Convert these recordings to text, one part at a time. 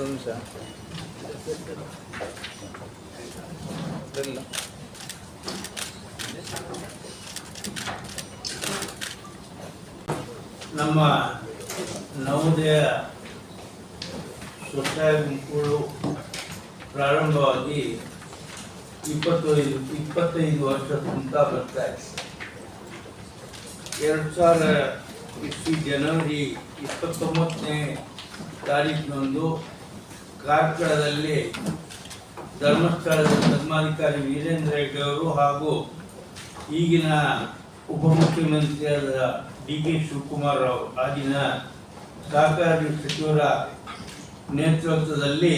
ನಿಮಿಷ. ನಮ್ಮ ನವೋದಯ ಸ್ವಚ್ಛ ಗುಂಪುಗಳು ಪ್ರಾರಂಭವಾಗಿ ಇಪ್ಪತ್ತೈದು ಇಪ್ಪತ್ತೈದು ವರ್ಷ ತುಂಬ ಬರ್ತಾ ಇದೆ. ಎರಡು ಸಾವಿರ ಇಸ್ವಿ ಜನವರಿ ಇಪ್ಪತ್ತೊಂಬತ್ತನೇ ತಾರೀಕಿನಂದು ಕಾರ್ಕಳದಲ್ಲಿ ಧರ್ಮಸ್ಥಳದ ಧರ್ಮಾಧಿಕಾರಿ ವೀರೇಂದ್ರ ಹೆಗ್ಡೆ ಅವರು ಹಾಗೂ ಈಗಿನ ಉಪಮುಖ್ಯಮಂತ್ರಿಯಾದ ಡಿ ಕೆ ಶಿವಕುಮಾರ್ ಅವರು ಆಗಿನ ಸಹಕಾರಿ ಸಚಿವರ ನೇತೃತ್ವದಲ್ಲಿ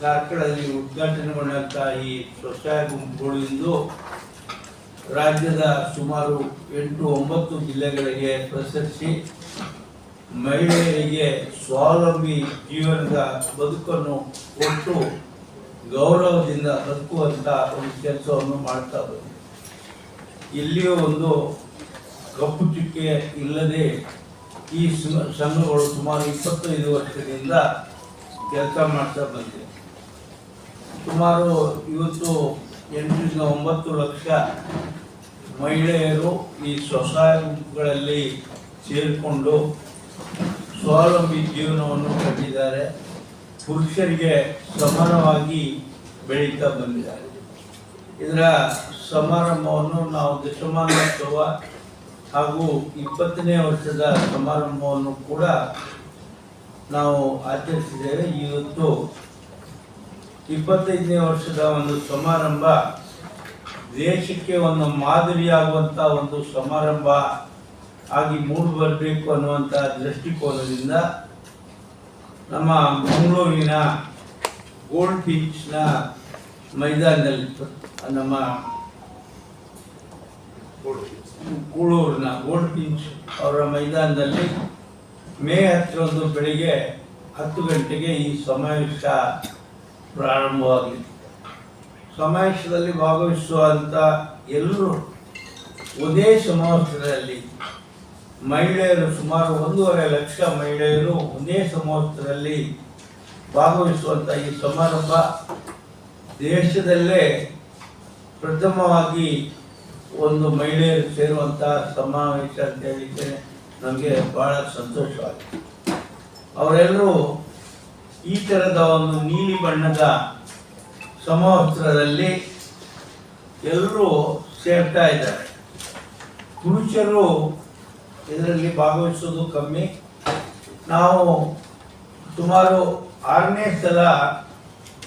ಕಾರ್ಕಳದಲ್ಲಿ ಉದ್ಘಾಟನೆಗೊಂಡಂಥ ಈ ಸ್ವಸಹಾಯ ಗುಂಪುಗಳು ಇಂದು ರಾಜ್ಯದ ಸುಮಾರು ಎಂಟು ಒಂಬತ್ತು ಜಿಲ್ಲೆಗಳಿಗೆ ಪ್ರಶಸ್ತಿ ಮಹಿಳೆಯರಿಗೆ ಸ್ವಾವಲಂಬಿ ಜೀವನದ ಬದುಕನ್ನು ಕೊಟ್ಟು ಗೌರವದಿಂದ ಬದುಕುವಂಥ ಒಂದು ಕೆಲಸವನ್ನು ಮಾಡ್ತಾ ಬಂದಿದೆ ಇಲ್ಲಿಯೂ ಒಂದು ಕಪ್ಪು ಚುಕ್ಕೆ ಇಲ್ಲದೆ ಈ ಸಂಘಗಳು ಸುಮಾರು ಇಪ್ಪತ್ತೈದು ವರ್ಷದಿಂದ ಕೆಲಸ ಮಾಡ್ತಾ ಬಂದಿದೆ ಸುಮಾರು ಇವತ್ತು ಎಂಟರಿಂದ ಒಂಬತ್ತು ಲಕ್ಷ ಮಹಿಳೆಯರು ಈ ಸ್ವಸಹಾಯ ಗುಂಪುಗಳಲ್ಲಿ ಸೇರಿಕೊಂಡು ಸ್ವಾವಲಂಬಿ ಜೀವನವನ್ನು ಕಟ್ಟಿದ್ದಾರೆ. ಪುರುಷರಿಗೆ ಸಮಾನವಾಗಿ ಬೆಳೀತಾ ಬಂದಿದ್ದಾರೆ. ಇದರ ಸಮಾರಂಭವನ್ನು ನಾವು ದಶಮಾನೋತ್ಸವ ಹಾಗೂ ಇಪ್ಪತ್ತನೇ ವರ್ಷದ ಸಮಾರಂಭವನ್ನು ಕೂಡ ನಾವು ಆಚರಿಸಿದ್ದೇವೆ. ಇವತ್ತು ಇಪ್ಪತ್ತೈದನೇ ವರ್ಷದ ಒಂದು ಸಮಾರಂಭ ದೇಶಕ್ಕೆ ಒಂದು ಮಾದರಿಯಾಗುವಂಥ ಒಂದು ಸಮಾರಂಭ ಆಗಿ ಮೂಡಿ ಬರಬೇಕು ಅನ್ನುವಂಥ ದೃಷ್ಟಿಕೋನದಿಂದ ನಮ್ಮ ಮಂಗಳೂರಿನ ಗೋಲ್ಡ್ ಬೀಚ್ನ ಮೈದಾನದಲ್ಲಿ ನಮ್ಮ ಕೂಳೂರಿನ ಗೋಲ್ಡ್ ಬೀಚ್ ಅವರ ಮೈದಾನದಲ್ಲಿ ಮೇ ಹತ್ತರಂದು ಬೆಳಿಗ್ಗೆ ಹತ್ತು ಗಂಟೆಗೆ ಈ ಸಮಾವೇಶ ಪ್ರಾರಂಭವಾಗಲಿದೆ. ಸಮಾವೇಶದಲ್ಲಿ ಭಾಗವಹಿಸುವಂಥ ಎಲ್ಲರೂ ಒಂದೇ ಸಮಾವೇಶದಲ್ಲಿ ಮಹಿಳೆಯರು ಸುಮಾರು ಒಂದೂವರೆ ಲಕ್ಷ ಮಹಿಳೆಯರು ಒಂದೇ ಸಮವಸ್ತ್ರದಲ್ಲಿ ಭಾಗವಹಿಸುವಂಥ ಈ ಸಮಾರಂಭ ದೇಶದಲ್ಲೇ ಪ್ರಥಮವಾಗಿ ಒಂದು ಮಹಿಳೆಯರು ಸೇರುವಂಥ ಸಮಾವೇಶ ಅಂತ ಹೇಳಿದ್ರೆ ನಮಗೆ ಬಹಳ ಸಂತೋಷವಾಗಿದೆ ಅವರೆಲ್ಲರೂ ಈ ಥರದ ಒಂದು ನೀಲಿ ಬಣ್ಣದ ಸಮವಸ್ತ್ರದಲ್ಲಿ ಎಲ್ಲರೂ ಸೇರ್ತಾ ಇದ್ದಾರೆ. ಪುರುಷರು ಇದರಲ್ಲಿ ಭಾಗವಹಿಸೋದು ಕಮ್ಮಿ. ನಾವು ಸುಮಾರು ಆರನೇ ಸಲ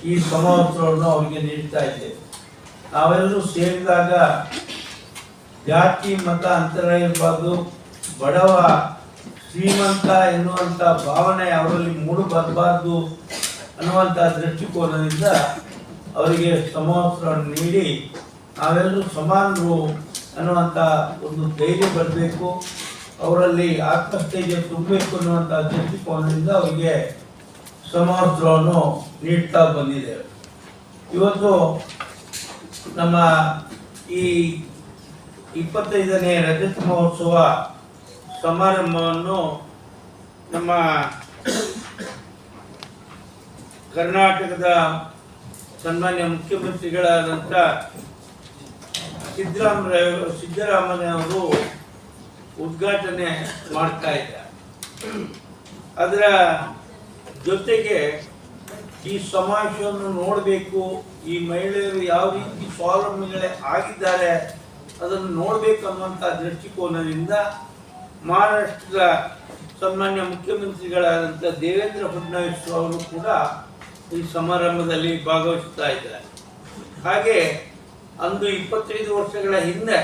ಈ ಸಮವಸ್ತ್ರವನ್ನು ಅವರಿಗೆ ನೀಡ್ತಾ ಇದ್ದೇವೆ. ನಾವೆಲ್ಲರೂ ಸೇರಿದಾಗ ಜಾತಿ, ಮತ, ಅಂತರ ಇರಬಾರ್ದು. ಬಡವ, ಶ್ರೀಮಂತ ಎನ್ನುವಂಥ ಭಾವನೆ ಅವರಲ್ಲಿ ಮೂಡು ಬರಬಾರ್ದು ಅನ್ನುವಂಥ ದೃಷ್ಟಿಕೋನದಿಂದ ಅವರಿಗೆ ಸಮವಸ್ತ್ರವನ್ನು ನೀಡಿ ನಾವೆಲ್ಲರೂ ಸಮಾನರು ಅನ್ನುವಂಥ ಒಂದು ಧೈರ್ಯ ಬರಬೇಕು. ಅವರಲ್ಲಿ ಆತ್ಮಹತ್ಯೆಗೆ ತುಂಬಬೇಕು ಅನ್ನುವಂಥ ದೃಷ್ಟಿಕೋನದಿಂದ ಅವರಿಗೆ ಸಮವಸ್ತ್ರವನ್ನು ನೀಡ್ತಾ ಬಂದಿದೆ. ಇವತ್ತು ನಮ್ಮ ಈ ಇಪ್ಪತ್ತೈದನೇ ರಜತ ಮಹೋತ್ಸವ ಸಮಾರಂಭವನ್ನು ನಮ್ಮ ಕರ್ನಾಟಕದ ಸನ್ಮಾನ್ಯ ಮುಖ್ಯಮಂತ್ರಿಗಳಾದಂಥ ಸಿದ್ದರಾಮಯ್ಯ ಸಿದ್ದರಾಮಯ್ಯವರು ಉದ್ಘಾಟನೆ ಮಾಡ್ತಾ ಇದ್ದ. ಅದರ ಜೊತೆಗೆ ಈ ಸಮಾವೇಶವನ್ನು ನೋಡಬೇಕು, ಈ ಮಹಿಳೆಯರು ಯಾವ ರೀತಿ ಸ್ವಾವಲಂಬಿಗಳೇ ಆಗಿದ್ದಾರೆ ಅದನ್ನು ನೋಡಬೇಕು ಅನ್ನುವಂಥ ದೃಷ್ಟಿಕೋನದಿಂದ ಮಹಾರಾಷ್ಟ್ರದ ಸನ್ಮಾನ್ಯ ಮುಖ್ಯಮಂತ್ರಿಗಳಾದಂಥ ದೇವೇಂದ್ರ ಫಡ್ನವೀಸ್ ಅವರು ಕೂಡ ಈ ಸಮಾರಂಭದಲ್ಲಿ ಭಾಗವಹಿಸ್ತಾ ಇದ್ದಾರೆ. ಹಾಗೆ ಅಂದು ಇಪ್ಪತ್ತೈದು ವರ್ಷಗಳ ಹಿಂದೆ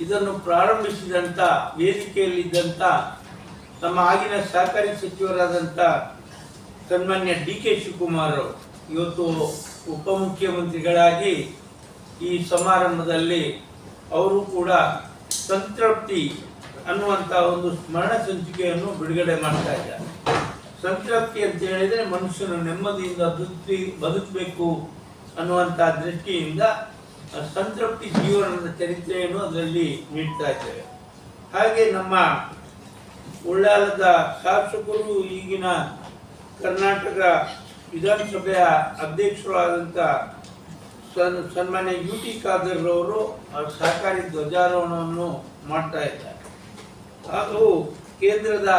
ಇದನ್ನು ಪ್ರಾರಂಭಿಸಿದಂಥ ವೇದಿಕೆಯಲ್ಲಿದ್ದಂಥ ನಮ್ಮ ಆಗಿನ ಸಹಕಾರಿ ಸಚಿವರಾದಂಥ ಸನ್ಮಾನ್ಯ ಡಿ ಕೆ ಶಿವಕುಮಾರ್ ಇವತ್ತು ಉಪಮುಖ್ಯಮಂತ್ರಿಗಳಾಗಿ ಈ ಸಮಾರಂಭದಲ್ಲಿ ಅವರು ಕೂಡ ಸಂತೃಪ್ತಿ ಅನ್ನುವಂಥ ಒಂದು ಸ್ಮರಣ ಸಂಚಿಕೆಯನ್ನು ಬಿಡುಗಡೆ ಮಾಡ್ತಾ ಇದ್ದಾರೆ. ಸಂತೃಪ್ತಿ ಅಂತ ಹೇಳಿದರೆ ಮನುಷ್ಯನು ನೆಮ್ಮದಿಯಿಂದ ಬದುಕಿ ಬದುಕಬೇಕು ಅನ್ನುವಂಥ ದೃಷ್ಟಿಯಿಂದ ಸಂತೃಪ್ತಿ ಜೀವನದ ಚರಿತ್ರೆಯನ್ನು ಅದರಲ್ಲಿ ನೀಡ್ತಾ ಇದ್ದೇವೆ. ಹಾಗೆ ನಮ್ಮ ಉಳ್ಳಾಲದ ಶಾಸಕರು ಈಗಿನ ಕರ್ನಾಟಕ ವಿಧಾನಸಭೆಯ ಅಧ್ಯಕ್ಷರಾದಂಥ ಸನ್, ಸನ್ಮಾನ್ಯ ಯು ಟಿ ಖಾದರ್ ಅವರು ಸಹಕಾರಿ ಧ್ವಜಾರೋಹಣವನ್ನು ಮಾಡ್ತಾ ಇದ್ದಾರೆ. ಹಾಗೂ ಕೇಂದ್ರದ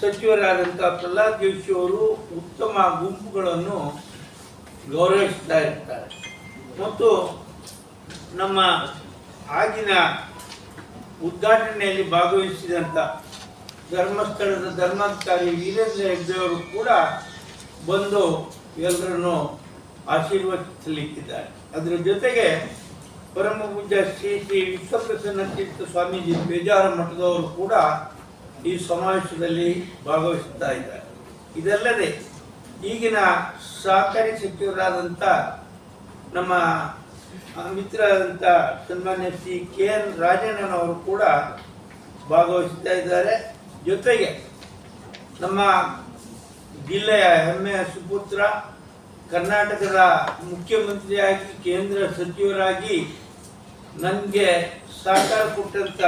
ಸಚಿವರಾದಂಥ ಪ್ರಹ್ಲಾದ್ ಜೋಶಿ ಅವರು ಉತ್ತಮ ಗುಂಪುಗಳನ್ನು ಗೌರವಿಸ್ತಾ ಇರ್ತಾರೆ. ಮತ್ತು ನಮ್ಮ ಆಗಿನ ಉದ್ಘಾಟನೆಯಲ್ಲಿ ಭಾಗವಹಿಸಿದಂಥ ಧರ್ಮಸ್ಥಳದ ಧರ್ಮಾಧಿಕಾರಿ ವೀರೇಂದ್ರ ಹೆಗ್ಡೆ ಅವರು ಕೂಡ ಬಂದು ಎಲ್ಲರನ್ನು ಆಶೀರ್ವದಿಸಲಿಕ್ಕಿದ್ದಾರೆ. ಅದರ ಜೊತೆಗೆ ಪರಮ ಪೂಜ್ಯ ಶ್ರೀ ಶ್ರೀ ವಿಶ್ವಪ್ರಸನ್ನ ತೀರ್ಥ ಸ್ವಾಮೀಜಿ ಬೇಜಾರ ಮಠದವರು ಕೂಡ ಈ ಸಮಾವೇಶದಲ್ಲಿ ಭಾಗವಹಿಸುತ್ತಾ ಇದ್ದಾರೆ. ಇದಲ್ಲದೆ ಈಗಿನ ಸಹಕಾರಿ ಸಚಿವರಾದಂಥ ನಮ್ಮ ಮಿತ್ರರಾದಂಥ ಸನ್ಮಾನ್ಯ ಶ್ರೀ ಕೆ ಎನ್ ರಾಜಣ್ಣನವರು ಕೂಡ ಭಾಗವಹಿಸ್ತಾ ಇದ್ದಾರೆ. ಜೊತೆಗೆ ನಮ್ಮ ಜಿಲ್ಲೆಯ ಹೆಮ್ಮೆಯ ಸುಪುತ್ರ, ಕರ್ನಾಟಕದ ಮುಖ್ಯಮಂತ್ರಿಯಾಗಿ, ಕೇಂದ್ರ ಸಚಿವರಾಗಿ ನನಗೆ ಸಹಕಾರ ಕೊಟ್ಟಂತ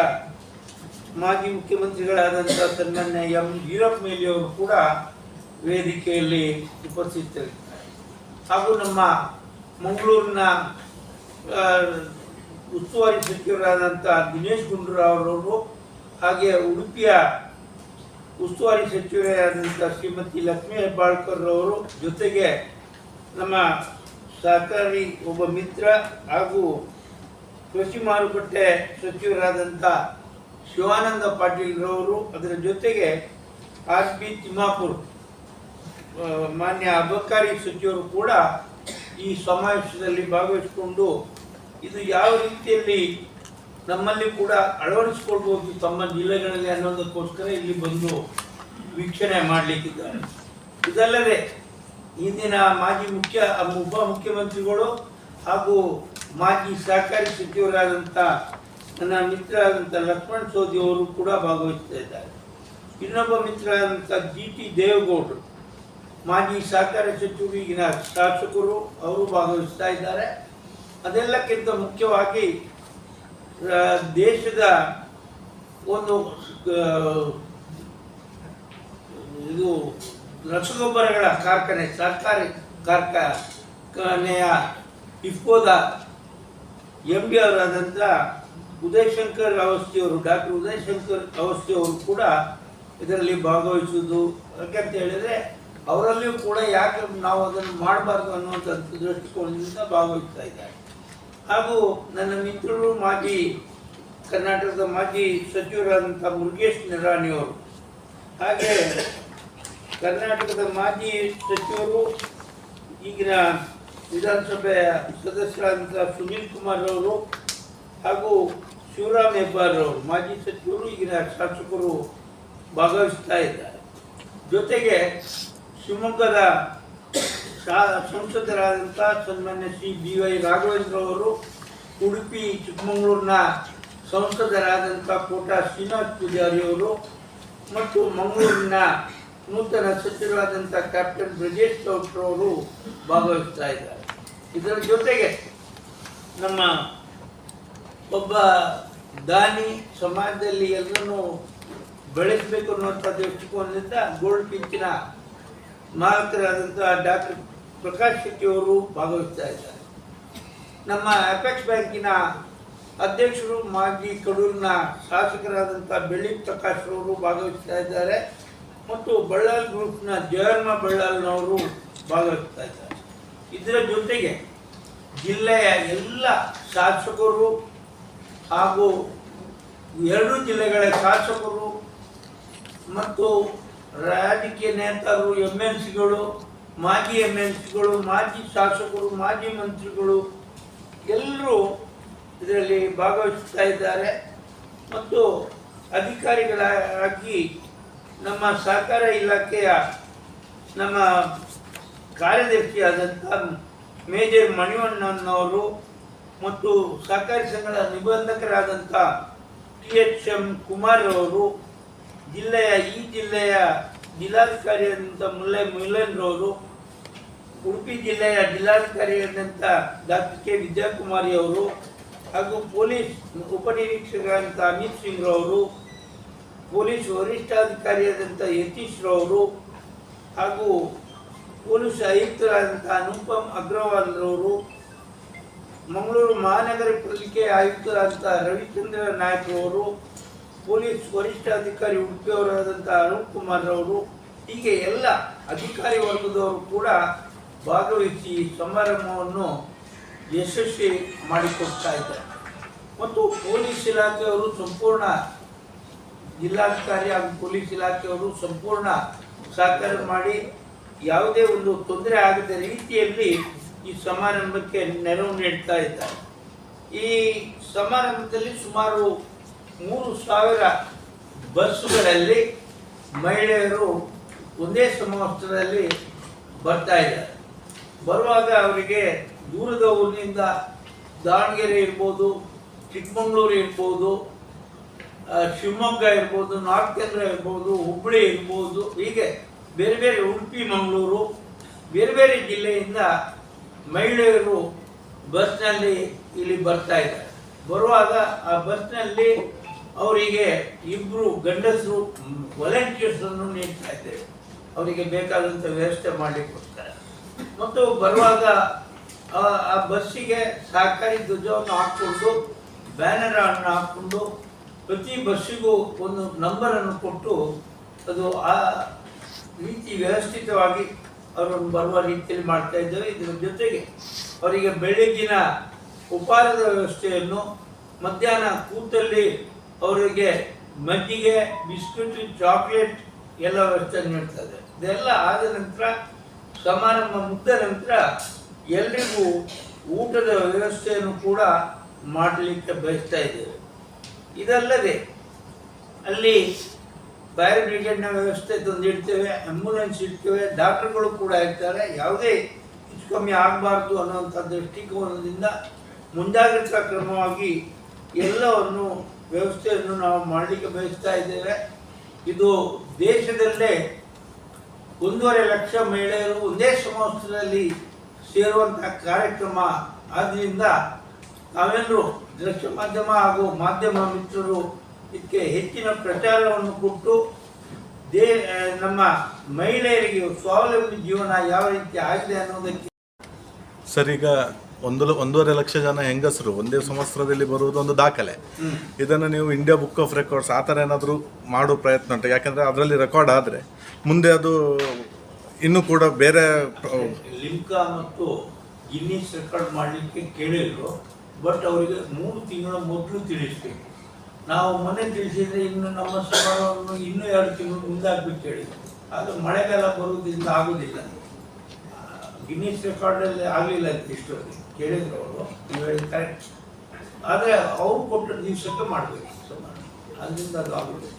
ಮಾಜಿ ಮುಖ್ಯಮಂತ್ರಿಗಳಾದಂಥ ಸನ್ಮಾನ್ಯ ಎಂ ವೀರಪ್ಪ ಮೇಲಿಯವರು ಕೂಡ ವೇದಿಕೆಯಲ್ಲಿ ಉಪಸ್ಥಿತರಿದ್ದಾರೆ. ಹಾಗೂ ನಮ್ಮ ಮಂಗಳೂರಿನ ಉಸ್ತುವಾರಿ ಸಚಿವರಾದಂಥ ದಿನೇಶ್ ಗುಂಡೂರಾವ್ ಅವರು ಹಾಗೆ ಉಡುಪಿಯ ಉಸ್ತುವಾರಿ ಸಚಿವರಾದಂಥ ಶ್ರೀಮತಿ ಲಕ್ಷ್ಮೀ ಹೆಬ್ಬಾಳ್ಕರ್ ಅವರು ಜೊತೆಗೆ ನಮ್ಮ ಸಹಕಾರಿ ಒಬ್ಬ ಮಿತ್ರ ಹಾಗೂ ಕೃಷಿ ಮಾರುಕಟ್ಟೆ ಸಚಿವರಾದಂಥ ಶಿವಾನಂದ ಪಾಟೀಲ್ರವರು ಅದರ ಜೊತೆಗೆ ಆರ್ ಬಿ ತಿಮ್ಮಾಪುರ್ ಮಾನ್ಯ ಅಬಕಾರಿ ಸಚಿವರು ಕೂಡ ಈ ಸಮಾವೇಶದಲ್ಲಿ ಭಾಗವಹಿಸಿಕೊಂಡು ಇದು ಯಾವ ರೀತಿಯಲ್ಲಿ ನಮ್ಮಲ್ಲಿ ಕೂಡ ಅಳವಡಿಸಿಕೊಳ್ಬಹುದು ತಮ್ಮ ಜಿಲ್ಲೆಗಳಲ್ಲಿ ಅನ್ನೋದಕ್ಕೋಸ್ಕರ ಇಲ್ಲಿ ಬಂದು ವೀಕ್ಷಣೆ ಮಾಡಲಿಕ್ಕಿದ್ದಾರೆ. ಇದಲ್ಲದೆ ಇಂದಿನ ಮಾಜಿ ಮುಖ್ಯ, ಉಪ ಮುಖ್ಯಮಂತ್ರಿಗಳು ಹಾಗೂ ಮಾಜಿ ಸಹಕಾರಿ ಸಚಿವರಾದಂಥ ನನ್ನ ಮಿತ್ರ ಆದಂಥ ಲಕ್ಷ್ಮಣ್ ಸೋದಿ ಅವರು ಕೂಡ ಭಾಗವಹಿಸ್ತಾ ಇದ್ದಾರೆ. ಇನ್ನೊಬ್ಬ ಮಿತ್ರ ಆದಂಥ ಜಿ ಟಿ ದೇವೇಗೌಡರು. ಮಾಜಿ ಸಹಕಾರ ಸಚಿವರು ಈಗಿನ ಶಾಸಕರು ಅವರು ಭಾಗವಹಿಸ್ತಾ ಇದ್ದಾರೆ. ಅದೆಲ್ಲಕ್ಕಿಂತ ಮುಖ್ಯವಾಗಿ ದೇಶದ ಒಂದು ಇದು ರಸಗೊಬ್ಬರಗಳ ಕಾರ್ಖಾನೆ, ಸರ್ಕಾರಿ ಕಾರ್ಖಾನೆಯ ಇಫ್ಕೋದ ಎಂ ಬಿ ಅವರಾದಂಥ ಉದಯಶಂಕರ್ ಅವಸ್ಥಿಯವರು, ಡಾಕ್ಟರ್ ಉದಯಶಂಕರ್ ಅವಸ್ಥಿಯವರು ಕೂಡ ಇದರಲ್ಲಿ ಭಾಗವಹಿಸುವುದು. ಯಾಕಂತ ಹೇಳಿದ್ರೆ ಅವರಲ್ಲಿಯೂ ಕೂಡ ಯಾಕೆ ನಾವು ಅದನ್ನು ಮಾಡಬಾರ್ದು ಅನ್ನುವಂಥ ದೃಷ್ಟಿಕೋನದಿಂದ ಭಾಗವಹಿಸ್ತಾ ಇದ್ದಾರೆ. ಹಾಗೂ ನನ್ನ ಮಿತ್ರರು ಮಾಜಿ ಕರ್ನಾಟಕದ ಮಾಜಿ ಸಚಿವರಾದಂಥ ಮುರುಗೇಶ್ ನಿರಾಣಿಯವರು ಹಾಗೆ ಕರ್ನಾಟಕದ ಮಾಜಿ ಸಚಿವರು, ಈಗಿನ ವಿಧಾನಸಭೆಯ ಸದಸ್ಯರಾದಂಥ ಸುನೀಲ್ ಕುಮಾರ್ ಅವರು, ಹಾಗೂ ಶಿವರಾಮ್ ಹೆಬ್ಬಾರ್ ಅವರು, ಮಾಜಿ ಸಚಿವರು, ಈಗಿನ ಶಾಸಕರು ಭಾಗವಹಿಸ್ತಾ ಇದ್ದಾರೆ. ಜೊತೆಗೆ ಶಿವಮೊಗ್ಗದ ಸಂಸದರಾದಂಥ ಸನ್ಮಾನ್ಯ ಶ್ರೀ ಬಿ ವೈ ರಾಘವೇಂದ್ರ ಅವರು ಉಡುಪಿ, ಚಿಕ್ಕಮಗಳೂರಿನ ಸಂಸದರಾದಂಥ ಕೋಟ ಶ್ರೀನಿವಾಸ್ ಪೂಜಾರಿ ಅವರು ಮತ್ತು ಮಂಗಳೂರಿನ ನೂತನ ಸಚಿವರಾದಂಥ ಕ್ಯಾಪ್ಟನ್ ಬ್ರಜೇಶ್ ಅವರು ಭಾಗವಹಿಸ್ತಾ ಇದ್ದಾರೆ. ಇದರ ಜೊತೆಗೆ ನಮ್ಮ ಒಬ್ಬ ದಾನಿ ಸಮಾಜದಲ್ಲಿ ಎಲ್ಲರನ್ನೂ ಬೆಳೆಸಬೇಕು ಅನ್ನುವಂಥ ದೃಷ್ಟಿಕೋನದಿಂದ ಗೋಲ್ಡ್ ಪಿಂಚಿನ ಮಾಲಕರಾದಂಥ ಡಾಕ್ಟರ್ ಪ್ರಕಾಶ್ ಶೆಟ್ಟಿ ಅವರು ಭಾಗವಹಿಸ್ತಾ ಇದ್ದಾರೆ. ನಮ್ಮ ಅಪೆಕ್ಸ್ ಬ್ಯಾಂಕಿನ ಅಧ್ಯಕ್ಷರು, ಮಾಜಿ ಕಡೂರಿನ ಶಾಸಕರಾದಂಥ ಬೆಳ್ಳಿ ಪ್ರಕಾಶ್ ಅವರು ಭಾಗವಹಿಸ್ತಾ ಇದ್ದಾರೆ ಮತ್ತು ಬಳ್ಳಾಲ್ ಗ್ರೂಪ್ನ ಜಯರ್ಮ ಬಳ್ಳಾಲ್ನವರು ಭಾಗವಹಿಸ್ತಾ ಇದ್ದಾರೆ. ಇದರ ಜೊತೆಗೆ ಜಿಲ್ಲೆಯ ಎಲ್ಲ ಶಾಸಕರು ಹಾಗೂ ಎರಡು ಜಿಲ್ಲೆಗಳ ಶಾಸಕರು ಮತ್ತು ರಾಜಕೀಯ ನೇತಾರರು ಎಂ ಎನ್ ಸಿಗಳು ಮಾಜಿ ಎಂ ಎನ್ ಸಿಗಳು ಮಾಜಿ ಶಾಸಕರು, ಮಾಜಿ ಮಂತ್ರಿಗಳು ಎಲ್ಲರೂ ಇದರಲ್ಲಿ ಭಾಗವಹಿಸ್ತಾ ಇದ್ದಾರೆ. ಮತ್ತು ಅಧಿಕಾರಿಗಳಾಗಿ ನಮ್ಮ ಸಹಕಾರ ಇಲಾಖೆಯ ನಮ್ಮ ಕಾರ್ಯದರ್ಶಿಯಾದಂಥ ಮೇಜರ್ ಮಣಿವಣ್ಣನವರು ಮತ್ತು ಸಹಕಾರಿ ಸಂಘದ ನಿಬಂಧಕರಾದಂಥ ಟಿ ಎಚ್ ಎಂ ಕುಮಾರ್ ಅವರು ಜಿಲ್ಲೆಯ, ಈ ಜಿಲ್ಲೆಯ ಜಿಲ್ಲಾಧಿಕಾರಿಯಾದಂಥ ಮುಲ್ಲೆ ಮುಲ್ಲನ್ರವರು ಉಡುಪಿ ಜಿಲ್ಲೆಯ ಜಿಲ್ಲಾಧಿಕಾರಿಯಾದಂಥ ಡಾಕ್ಟರ್ ಕೆ ವಿದ್ಯಾಕುಮಾರಿ ಅವರು ಹಾಗೂ ಪೊಲೀಸ್ ಉಪನಿರೀಕ್ಷಕರಾದಂಥ ಅಮಿತ್ ಸಿಂಗ್ ರವರು ಪೊಲೀಸ್ ವರಿಷ್ಠಾಧಿಕಾರಿಯಾದಂಥ ಯತೀಶ್ ರವರು ಹಾಗೂ ಪೊಲೀಸ್ ಆಯುಕ್ತರಾದಂಥ ಅನುಪಮ್ ಅಗ್ರವಾಲ್ ರವರು, ಮಂಗಳೂರು ಮಹಾನಗರ ಪಾಲಿಕೆ ಆಯುಕ್ತರಾದಂಥ ರವಿಚಂದ್ರ ನಾಯ್ಕ ಅವರು ವರಿಷ್ಠ ಅಧಿಕಾರಿ ಉಡುಪಿಯವರಾದಂಥ ಅರುಣ್ ಕುಮಾರ್ ಅವರು ಹೀಗೆ ಎಲ್ಲ ಅಧಿಕಾರಿ ವರ್ಗದವರು ಕೂಡ ಭಾಗವಹಿಸಿ ಸಮಾರಂಭವನ್ನು ಯಶಸ್ವಿ ಮಾಡಿಕೊಡ್ತಾ ಇದ್ದಾರೆ. ಮತ್ತು ಪೊಲೀಸ್ ಇಲಾಖೆಯವರು ಸಂಪೂರ್ಣ ಜಿಲ್ಲಾಧಿಕಾರಿ ಹಾಗೂ ಪೊಲೀಸ್ ಇಲಾಖೆಯವರು ಸಂಪೂರ್ಣ ಸಹಕಾರ ಮಾಡಿ ಯಾವುದೇ ಒಂದು ತೊಂದರೆ ಆಗದ ರೀತಿಯಲ್ಲಿ ಈ ಸಮಾರಂಭಕ್ಕೆ ನೆರವು ನೀಡ್ತಾ ಇದ್ದಾರೆ. ಈ ಸಮಾರಂಭದಲ್ಲಿ ಸುಮಾರು ಮೂರು ಸಾವಿರ ಬಸ್ಸುಗಳಲ್ಲಿ ಮಹಿಳೆಯರು ಒಂದೇ ಸಮವಸ್ತ್ರದಲ್ಲಿ ಬರ್ತಾ ಇದ್ದಾರೆ. ಬರುವಾಗ ಅವರಿಗೆ ದೂರದ ಊರಿನಿಂದ ದಾವಣಗೆರೆ ಇರ್ಬೋದು, ಚಿಕ್ಕಮಗಳೂರು ಇರ್ಬೋದು ಶಿವಮೊಗ್ಗ ಇರ್ಬೋದು ನಾರ್ತ್ ಕೇಂದ್ರ ಇರ್ಬೋದು, ಹುಬ್ಬಳ್ಳಿ ಇರ್ಬೋದು, ಹೀಗೆ ಬೇರೆ ಬೇರೆ ಉಡುಪಿ, ಮಂಗಳೂರು, ಬೇರೆ ಬೇರೆ ಜಿಲ್ಲೆಯಿಂದ ಮಹಿಳೆಯರು ಬಸ್ನಲ್ಲಿ ಇಲ್ಲಿ ಬರ್ತಾ ಇದ್ದಾರೆ. ಬರುವಾಗ ಆ ಬಸ್ನಲ್ಲಿ ಅವರಿಗೆ ಇಬ್ರು ಗಂಡಸರು ವಾಲಂಟಿಯರ್ಸ್ ಅನ್ನು ನೀಡ್ತಾ ಇದ್ದೇವೆ. ಅವರಿಗೆ ಬೇಕಾದಂಥ ವ್ಯವಸ್ಥೆ ಮಾಡಿಕೊಡ್ತಾರೆ ಮತ್ತು ಬರುವಾಗ ಆ- ಬಸ್ಸಿಗೆ ಸಹಕಾರಿ ಧ್ವಜವನ್ನು ಹಾಕ್ಕೊಂಡು, ಬ್ಯಾನರ್ ಅನ್ನು ಹಾಕ್ಕೊಂಡು ಪ್ರತಿ ಬಸ್ಸಿಗೂ ಒಂದು ನಂಬರನ್ನು ಕೊಟ್ಟು ಅದು ಆ ರೀತಿ ವ್ಯವಸ್ಥಿತವಾಗಿ ಅವರನ್ನು ಬರುವ ರೀತಿಯಲ್ಲಿ ಮಾಡ್ತಾ ಇದ್ದೇವೆ. ಇದರ ಜೊತೆಗೆ ಅವರಿಗೆ ಬೆಳಗ್ಗಿನ ಉಪಹಾರದ ವ್ಯವಸ್ಥೆಯನ್ನು ಮಧ್ಯಾಹ್ನ ಕೂತಲ್ಲಿ ಅವರಿಗೆ ಮಜ್ಜಿಗೆ, ಬಿಸ್ಕಿಟ್ ಚಾಕ್ಲೇಟ್ ಎಲ್ಲ ವ್ಯವಸ್ಥೆ ನೀಡ್ತದೆ. ಇದೆಲ್ಲ ಆದ ನಂತರ, ಸಮಾರಂಭ ಮುಗ್ದ ನಂತರ ಎಲ್ರಿಗೂ ಊಟದ ವ್ಯವಸ್ಥೆಯನ್ನು ಕೂಡ ಮಾಡಲಿಕ್ಕೆ ಬಯಸ್ತಾ ಇದ್ದೇವೆ. ಇದಲ್ಲದೆ, ಅಲ್ಲಿ ಫೈರ್ ಬ್ರಿಗೇಡ್ನ ವ್ಯವಸ್ಥೆ ತಂದಿಡ್ತೇವೆ ಆಂಬ್ಯುಲೆನ್ಸ್ ಇಡ್ತೇವೆ, ಡಾಕ್ಟರ್ಗಳು ಕೂಡ ಇರ್ತಾರೆ. ಯಾವುದೇ ಹೆಚ್ಚು ಕಮ್ಮಿ ಆಗಬಾರ್ದು ಅನ್ನುವಂಥ ದೃಷ್ಟಿಕೋನದಿಂದ ಮುಂಜಾಗ್ರತಾ ಕ್ರಮವಾಗಿ ಎಲ್ಲವನ್ನು ವ್ಯವಸ್ಥೆಯನ್ನು ನಾವು ಮಾಡಲಿಕ್ಕೆ ಬಯಸ್ತಾ ಇದ್ದೇವೆ. ಇದು ದೇಶದಲ್ಲೇ ಒಂದೂವರೆ ಲಕ್ಷ ಮಹಿಳೆಯರು ಒಂದೇ ಸಮವಸ್ತ್ರದಲ್ಲಿ ಸೇರುವಂತಹ ಕಾರ್ಯಕ್ರಮ. ಆದ್ದರಿಂದ ನಾವೆಲ್ಲರೂ ದೃಶ್ಯ ಮಾಧ್ಯಮ ಹಾಗೂ ಮಾಧ್ಯಮ ಮಿತ್ರರು ಇದಕ್ಕೆ ಹೆಚ್ಚಿನ ಪ್ರಚಾರವನ್ನು ಕೊಟ್ಟು ದೇ ನಮ್ಮ ಮಹಿಳೆಯರಿಗೆ ಸ್ವಾವಲಂಬಿ ಜೀವನ ಯಾವ ರೀತಿ ಆಗಿದೆ ಅನ್ನೋದಕ್ಕೆ ಸರಿಗ ಒಂದು ಒಂದೂವರೆ ಲಕ್ಷ ಜನ ಹೆಂಗಸರು ಒಂದೇ ಸಂವತ್ಸರದಲ್ಲಿ ಬರುವುದು ಒಂದು ದಾಖಲೆ. ಇದನ್ನು ನೀವು ಇಂಡಿಯಾ ಬುಕ್ ಆಫ್ ರೆಕಾರ್ಡ್ಸ್ ಆ ಥರ ಏನಾದರೂ ಮಾಡೋ ಪ್ರಯತ್ನ ಉಂಟು? ಯಾಕಂದರೆ ಅದರಲ್ಲಿ ರೆಕಾರ್ಡ್ ಆದರೆ ಮುಂದೆ ಅದು ಇನ್ನೂ ಕೂಡ ಬೇರೆ ಲಿಮ್ಕಾ ಮತ್ತು ಗಿನ್ನಿಸ್ ರೆಕಾರ್ಡ್ ಮಾಡಲಿಕ್ಕೆ ಕೇಳಿದ್ರು ಬಟ್ ಅವರಿಗೆ ಮೂರು ತಿಂಗಳ ಮೊದಲು ತಿಳಿಸ್ಬೇಕು. ನಾವು ಮೊನ್ನೆ ತಿಳಿಸಿದ್ರೆ ಇನ್ನು ನಮ್ಮ ಸಭಾವನ್ನು ಇನ್ನೂ ಎರಡು ತಿಂಗಳು ಮುಂದಾಗ್ಬೇಕು ಹೇಳಿ. ಅದು ಮಳೆಗಾಲ ಬರುವುದರಿಂದ ಆಗುದಿಲ್ಲ. ಗಿನ್ನಿಸ್ ರೆಕಾರ್ಡಲ್ಲಿ ಆಗಲಿಲ್ಲ ಇಷ್ಟೊಂದು ಕೇಳಿದ್ರು ಅವರು ನೀವು ಕರೆಕ್ಟ್ ಆದರೆ ಅವ್ರು ನೀವು ದಿವಸಕ್ಕೆ ಮಾಡಬೇಕು ಅಲ್ಲಿಂದ ಅದು ಆಗುದಿಲ್ಲ